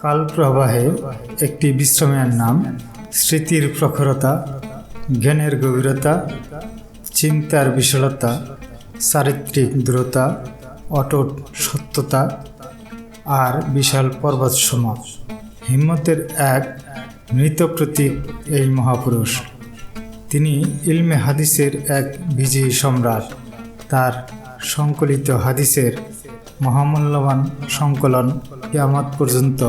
কালপ্রবাহে একটি বিশ্রামের নাম, স্মৃতির প্রখরতা, জ্ঞানের গভীরতা, চিন্তার বিশালতা, চারিত্রিক দৃঢ়তা অটট সত্যতা আর বিশাল পর্বত সমাজ হিম্মতের এক মৃত প্রতীক এই মহাপুরুষ। তিনি ইলমে হাদিসের এক বিজয়ী সম্রাট। তার সংকলিত হাদিসের মহামূল্যবান সংকলন কিয়ামত পর্যন্ত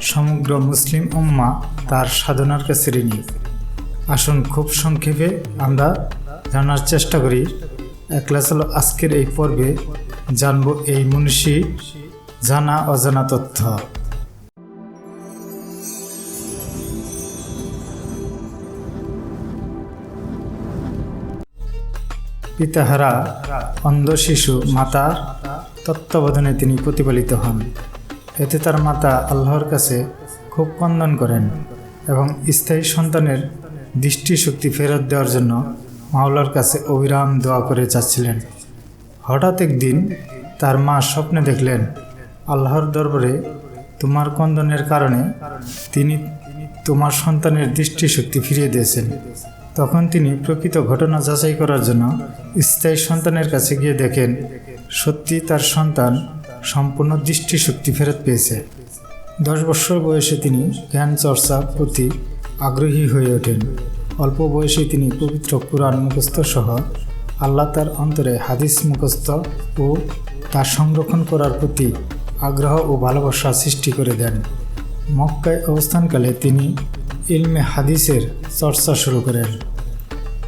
সমগ্র মুসলিম উম্মা তার সাধনার কাছে ঋণী। আসুন খুব সংক্ষেপে আমরা জানার চেষ্টা করি। একলাস হলো আজকের এই পর্বে জানব এই মনীষী জানা অজানা তথ্য। পিতাহারা অন্ধ শিশু মাতার তত্ত্বাবধানে তিনি প্রতিপালিত হন। এতে তার মাতা আল্লাহর কাছে খুব কন্দন করেন এবং স্থায়ী সন্তানের দৃষ্টিশক্তি ফেরত দেওয়ার জন্য মাওলার কাছে অবিরাম দোয়া করে যাচ্ছিলেন। হঠাৎ একদিন তার মা স্বপ্নে দেখলেন, আল্লাহর দরবারে তোমার কন্দনের কারণে তিনি তোমার সন্তানের দৃষ্টিশক্তি ফিরিয়ে দিয়েছেন। তখন তিনি প্রকৃত ঘটনা যাচাই করার জন্য স্থায়ী সন্তানের কাছে গিয়ে দেখেন সত্যি তার সন্তান সম্পূর্ণ দৃষ্টিশক্তি ফেরত পেয়েছে। দশ বছর বয়সে তিনি জ্ঞান চর্চা প্রতি আগ্রহী হয়ে ওঠেন। অল্প বয়সে তিনি পবিত্র কোরআন মুখস্থ সহ আল্লাহ তার অন্তরে হাদিস মুখস্থ ও তার সংরক্ষণ করার প্রতি আগ্রহ ও ভালোবাসা সৃষ্টি করে দেন। মক্কায় অবস্থানকালে তিনি ইলমে হাদিসের চর্চা শুরু করেন।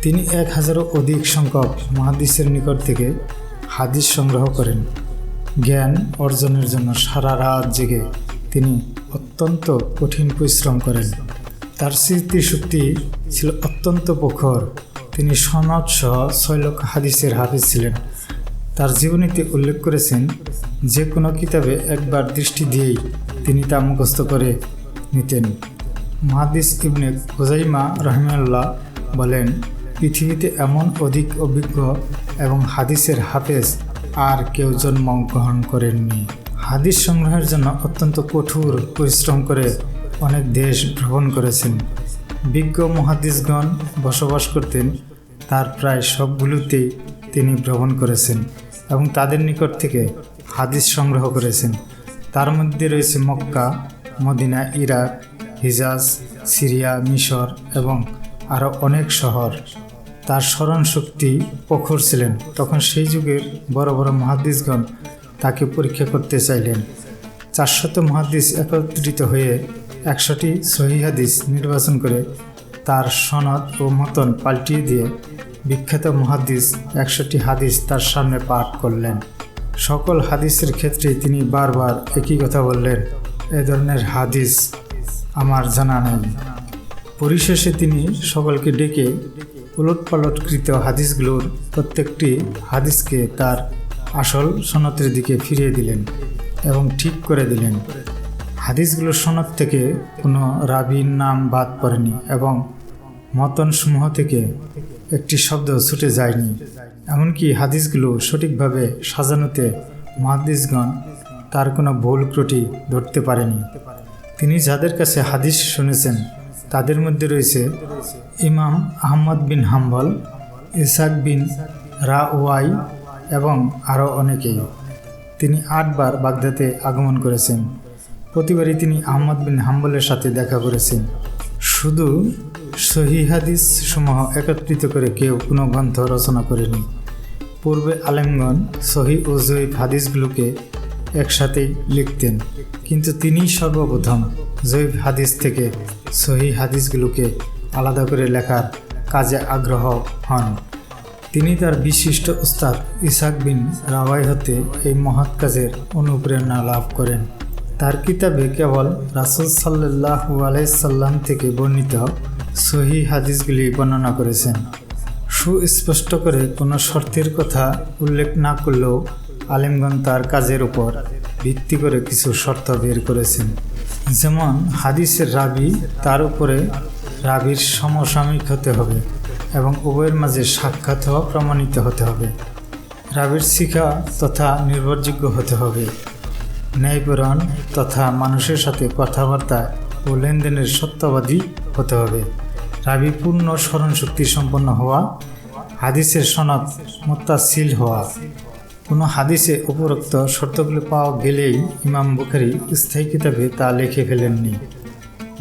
তিনি এক হাজারও অধিক সংখ্যক মহাদিসের নিকট থেকে হাদিস সংগ্রহ করেন। জ্ঞান অর্জনের জন্য সারা রাত জেগে তিনি অত্যন্ত কঠিন পরিশ্রম করেন। তার স্মৃতিশক্তি ছিল অত্যন্ত প্রখর। তিনি সনদ সহ লক্ষ হাদিসের হাফিজ ছিলেন। তার জীবনীতে উল্লেখ করেছেন, যে কোনো কিতাবে একবার দৃষ্টি দিয়েই তিনি তা মুখস্থ করে নিতেন। মাহাদিস ইবনে খুজাইমা রহমাল্লাহ বলেন, পৃথিবীতে এমন অধিক অভিজ্ঞ এবং হাদিসের হাফেজ আর কেউ জন্মগ্রহণ করেননি। হাদিস সংগ্রহের জন্য অত্যন্ত কঠোর পরিশ্রম করে অনেক দেশ ভ্রমণ করেছেন। বিজ্ঞ মহাদিসগণ বসবাস করতেন, তার প্রায় সবগুলোতেই তিনি ভ্রমণ করেছেন এবং তাদের নিকট থেকে হাদিস সংগ্রহ করেছেন। তার মধ্যে রয়েছে Mecca, Medina, Iraq, Hijaz, Syria, মিশর এবং আরও অনেক শহর। তার স্মরণ শক্তি প্রখর ছিলেন। তখন সেই যুগের বড় বড় মহাদিসগণ তাকে পরীক্ষা করতে চাইলেন। চারশত মহাদিস একত্রিত হয়ে একশোটি সহি হাদিস নির্বাচন করে তার সনদ ও মতন পাল্টিয়ে দিয়ে বিখ্যাত মহাদিস একশোটি হাদিস তার সামনে পাঠ করলেন। সকল হাদিসের ক্ষেত্রে তিনি বারবার একই কথা বললেন, এ ধরনের হাদিস আমার জানা নেই। পরিশেষে তিনি সকলকে ডেকে উলটপালটকৃত হাদিসগুলোর প্রত্যেকটি হাদিসকে তার আসল সনতের দিকে ফিরিয়ে দিলেন এবং ঠিক করে দিলেন। হাদিসগুলোর সনদ থেকে কোনো রাবির নাম বাদ পড়েনি এবং মতন মতনসমূহ থেকে একটি শব্দ ছুটে যায়নি। এমনকি হাদিসগুলো সঠিকভাবে সাজানোতে মহাদিসগণ তার কোনো ভুল ত্রুটি ধরতে পারেনি। তিনি যাদের কাছে হাদিস শুনেছেন তাদের মধ্যে রয়েছে ইমাম আহমদ বিন হাম্বল, ইসাক বিন রাওয়াই এবং আরও অনেকেই। তিনি আটবার বাগদাতে আগমন করেছেন। প্রতিবারই তিনি আহমদ বিন হাম্বলের সাথে দেখা করেছেন। শুধু সহি হাদিস সমূহ একত্রিত করে কেউ কোনো গ্রন্থ রচনা করেনি। পূর্বে আলেমগণ সহি ও জয়ীফ হাদিসগুলোকে একসাথেই লিখতেন, কিন্তু তিনিই সর্বপ্রথম। জয়ীফ হাদিস থেকে সহি হাদিসগুলোকে আলাদা করে লেখার কাজে আগ্রহ হন। তিনি তার বিশিষ্ট উস্তাদ ইসাক বিন রাওয়াই হতে এই মহৎ কাজের অনুপ্রেরণা লাভ করেন। তার কিতাবে কেবল রাসুল সাল্লাহ আলাইসাল্লাম থেকে বর্ণিত সহি হাদিসগুলি বর্ণনা করেছেন। সুস্পষ্ট করে কোনো শর্তের কথা উল্লেখ না করলেও আলিমগণ তার কাজের উপর ভিত্তি করে কিছু শর্ত বের করেছেন। যেমন হাদিসের রাবি, তার উপরে রাবির সমসাময়িক হতে হবে এবং উভয়ের মাঝে সাক্ষাৎ হওয়া প্রমাণিত হতে হবে। রাবির শিখা তথা নির্ভরযোগ্য হতে হবে। ন্যায়পরায়ণ তথা মানুষের সাথে কথাবার্তা ও লেনদেনের সত্যবাদী হতে হবে। রাবি পূর্ণ স্মরণশক্তি সম্পন্ন হওয়া, হাদিসের সনদ মোত্তাসিল হওয়া। কোনো হাদিসে উপরোক্ত শর্তগুলি পাওয়া গেলেই ইমাম বুখারি স্থায়ী কিতাবে তা লিখে ফেলেননি।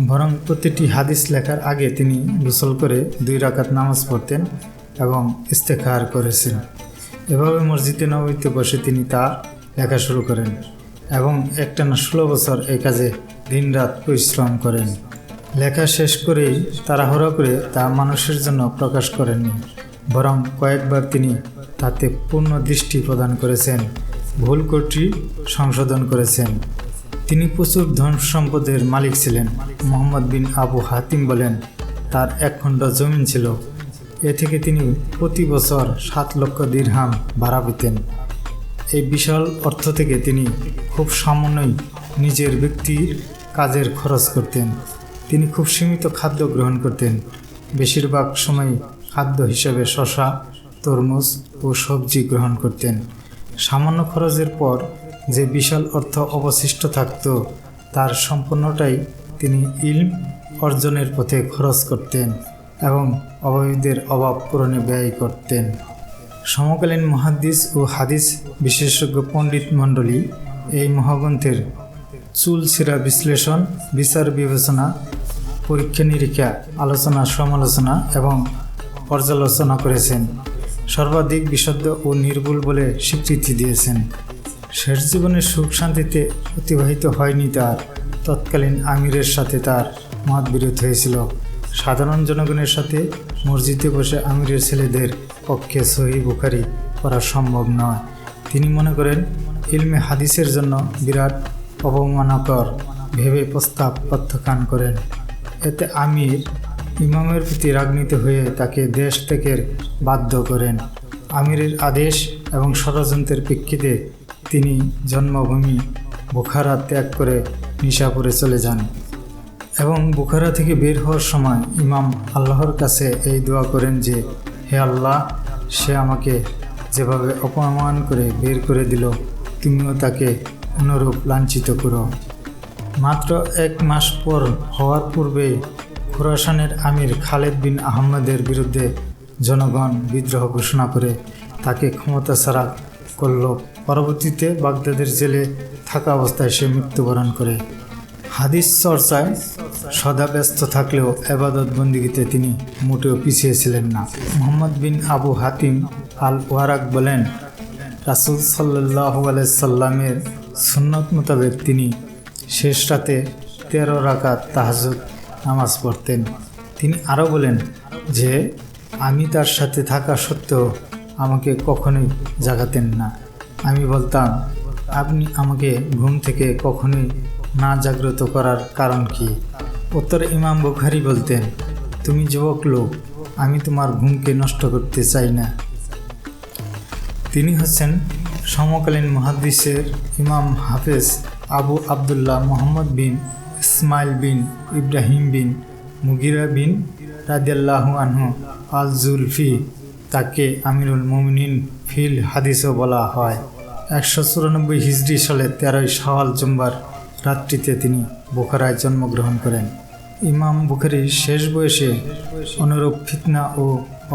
বরং প্রতিটি হাদিস লেখার আগে তিনি গোসল করে দুই রাকাত নামাজ পড়তেন এবং ইস্তেখার করেছেন। এভাবে মসজিদে নবীতে বসে তিনি তা লেখা শুরু করেন এবং একটানা ষোলো বছর এই কাজে দিনরাত পরিশ্রম করেন। লেখা শেষ করেই তারা তাড়াহুড়া করে তা মানুষের জন্য প্রকাশ করেননি। বরং কয়েকবার তিনি তাতে পূর্ণ দৃষ্টি প্রদান করেছেন, ভুল ত্রুটি সংশোধন করেছেন। তিনি প্রচুর ধন সম্পদের মালিক ছিলেন, মোহাম্মদ বিন আবু হাতিম বলেন। তার এক খণ্ড জমিন ছিল। এ থেকে তিনি প্রতি বছর সাত লক্ষ দীর্হাম ভাড়া পেতেন। এই বিশাল অর্থ থেকে তিনি খুব সামান্যই নিজের ব্যক্তির কাজের খরচ করতেন। তিনি খুব সীমিত খাদ্য গ্রহণ করতেন। বেশিরভাগ সময় খাদ্য হিসেবে শশা তরমুজ ও সবজি গ্রহণ করতেন। সামান্য খরচের পর যে বিশাল অর্থ অবশিষ্ট থাকত, তার সম্পূর্ণটাই তিনি ইলম অর্জনের পথে খরচ করতেন এবং অভাবীদের অভাব পূরণে ব্যয় করতেন। সমকালীন মহাদিস ও হাদিস বিশেষজ্ঞ পণ্ডিত মণ্ডলী এই মহাগ্রন্থের চুল ছিঁড়া বিশ্লেষণ, বিচার বিবেচনা পরীক্ষা নিরীক্ষা আলোচনা সমালোচনা এবং পর্যালোচনা করেছেন। সর্বাধিক বিশুদ্ধ ও নির্ভুল বলে স্বীকৃতি দিয়েছেন। শেষ জীবনের সুখ শান্তিতে অতিবাহিত হয়নি তার। তৎকালীন আমিরের সাথে তার মতবিরোধ হয়েছিল। সাধারণ জনগণের সাথে মসজিদে বসে আমিরের ছেলেদের পক্ষে সহি বুখারি করা সম্ভব নয়। তিনি মনে করেন, ইলমে হাদিসের জন্য বিরাট অবমানকর ভেবে প্রস্তাব প্রত্যাখ্যান করেন। এতে আমির ইমামের প্রতি রাগনীত হয়ে তাকে দেশ থেকে বাধ্য করেন। আমিরের আদেশ এবং ষড়যন্ত্রের প্রেক্ষিতে তিনি জন্মভূমি বুখারা ত্যাগ করে নিশাপুরে চলে যান এবং বুখারা থেকে বের হওয়ার সময় ইমাম আল্লাহর কাছে এই দোয়া করেন যে, হে আল্লাহ, সে আমাকে যেভাবে অপমান করে বের করে দিল, তুমিও তাকে অনুরূপ লাঞ্ছিত করো। মাত্র এক মাস পর হওয়ার পূর্বে খোরাসানের আমির খালেদ বিন আহমদের বিরুদ্ধে জনগণ বিদ্রোহ ঘোষণা করে তাকে ক্ষমতা ছাড়া করল। পরবর্তীতে বাগদাদের জেলে থাকা অবস্থায় সে মৃত্যুবরণ করে। হাদিস চর্চায় সদা ব্যস্ত থাকলেও এবাদত বন্দিগিতে তিনি মোটেও পিছিয়ে ছিলেন না। মোহাম্মদ বিন আবু হাতিম আল ওয়ারাক বলেন, রাসুল সাল্লাহ সাল্লামের সুন্নত মোতাবেক তিনি শেষ রাতে তেরো রাকাত তাহাজুদ নামাজ পড়তেন। তিনি আরও বলেন যে, আমি তার সাথে থাকা সত্ত্বেও আমাকে কখনোই জাগাতেন না। আমি বলতাম, আপনি আমাকে ঘুম থেকে কখনোই না জাগ্রত করার কারণ কি? উত্তর ইমাম বুখারি বলতেন, তুমি যুবক লোক, আমি তোমার ঘুমকে নষ্ট করতে চাই না। তিনি হচ্ছেন সমকালীন মহাদিসের ইমাম হাফেজ আবু আবদুল্লাহ মোহাম্মদ বিন ইসমাইল বিন ইব্রাহিম বিন মুগিরা বিন রাদিয়াল্লাহু আনহু আল জুলফি তাকে আমিরুল মুমিনিন ফিল হাদিসও বলা হয়। একশো চুরানব্বই হিজড়ি সালে তেরোই শাওয়াল জুম্বার রাত্রিতে তিনি বোখারায় জন্মগ্রহণ করেন। ইমাম বুখারির শেষ বয়সে অনুরূপ ফিতনা ও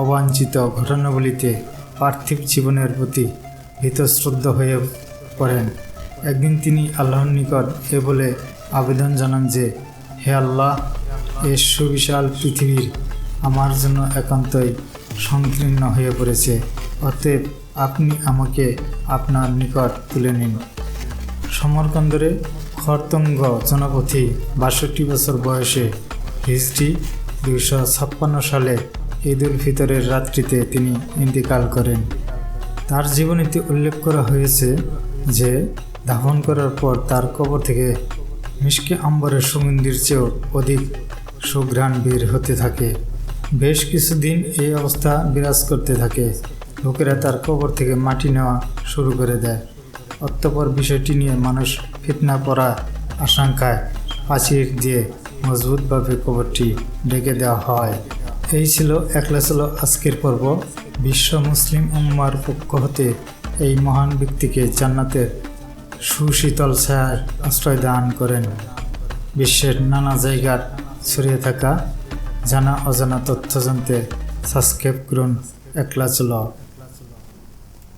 অবাঞ্ছিত ঘটনাবলিতে পার্থিব জীবনের প্রতি ভীতশ্রদ্ধ হয়ে পড়েন। একদিন তিনি আল্লাহর নিকট এ বলে আবেদন জানান যে, হে আল্লাহ, এ সুবিশাল পৃথিবীর আমার জন্য একান্তই সংকীর্ণ হয়ে পড়েছে। অতএব আপনি আমাকে আপনার নিকট তুলে নিন। সমরকন্দরে খরতঙ্গ জনপথি বাষট্টি বছর বয়সে হিজড়ি দুইশো ছাপ্পান্ন সালে ঈদ উল ফিতরের রাত্রিতে তিনি ইন্তিকাল করেন। তার জীবনীতে উল্লেখ করা হয়েছে যে, দাফন করার পর তার কবর থেকে মিষ্কি আম্বরের সুগন্ধির চেয়েও অধিক সুঘ্রাণ বের হতে থাকে। বেশ কিছুদিন এই অবস্থা বিরাজ করতে থাকে। লোকেরা তার কবর থেকে মাটি নেওয়া শুরু করে দেয়। অতঃপর বিষয়টি নিয়ে মানুষ ফিতনা পড়া আশঙ্কায় পাঁচির দিয়ে মজবুতভাবে কবরটি ডেকে দেওয়া হয়। এই ছিল, একলা ছিল আজকের পর্ব। বিশ্ব মুসলিম উম্মার পক্ষ হতে এই মহান ব্যক্তিকে জান্নাতের সুশীতল ছায়ার আশ্রয় দান করেন। বিশ্বের নানা জায়গার ছড়িয়ে থাকা জানা অজানা তথ্য জানতে সাবস্ক্রাইব করুন একলা চলো